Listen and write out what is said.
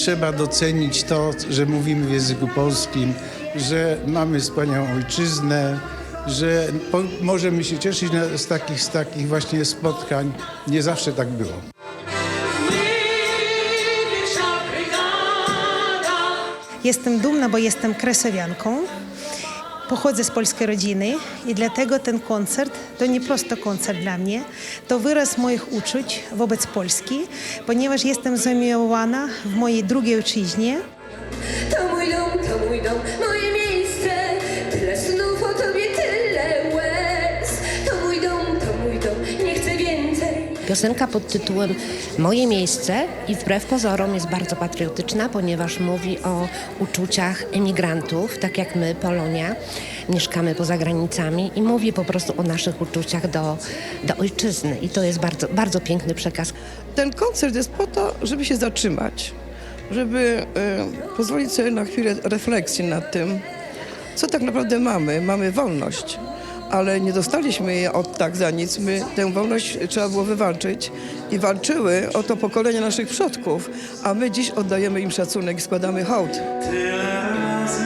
trzeba docenić to, że mówimy w języku polskim, że mamy wspaniałą ojczyznę, że po, możemy się cieszyć na, z, takich, z takich właśnie spotkań. Nie zawsze tak było. Jestem dumna, bo jestem kresowianką. Pochodzę z polskiej rodziny i dlatego ten koncert to nie prosto koncert dla mnie, to wyraz moich uczuć wobec Polski, ponieważ jestem zamiłowana w mojej drugiej ojczyźnie. To mój dom, to mój dom, moje miejsce Piosenka pod tytułem Moje miejsce i wbrew pozorom jest bardzo patriotyczna, ponieważ mówi o uczuciach emigrantów, tak jak my, Polonia, mieszkamy poza granicami i mówi po prostu o naszych uczuciach do, do ojczyzny. I to jest bardzo, bardzo piękny przekaz. Ten koncert jest po to, żeby się zatrzymać, żeby e, pozwolić sobie na chwilę refleksji nad tym, co tak naprawdę mamy. Mamy wolność, ale nie dostaliśmy jej od tak za nic. My tę wolność trzeba było wywalczyć i walczyły o to pokolenie naszych przodków, a my dziś oddajemy im szacunek i składamy hołd. Tyle razy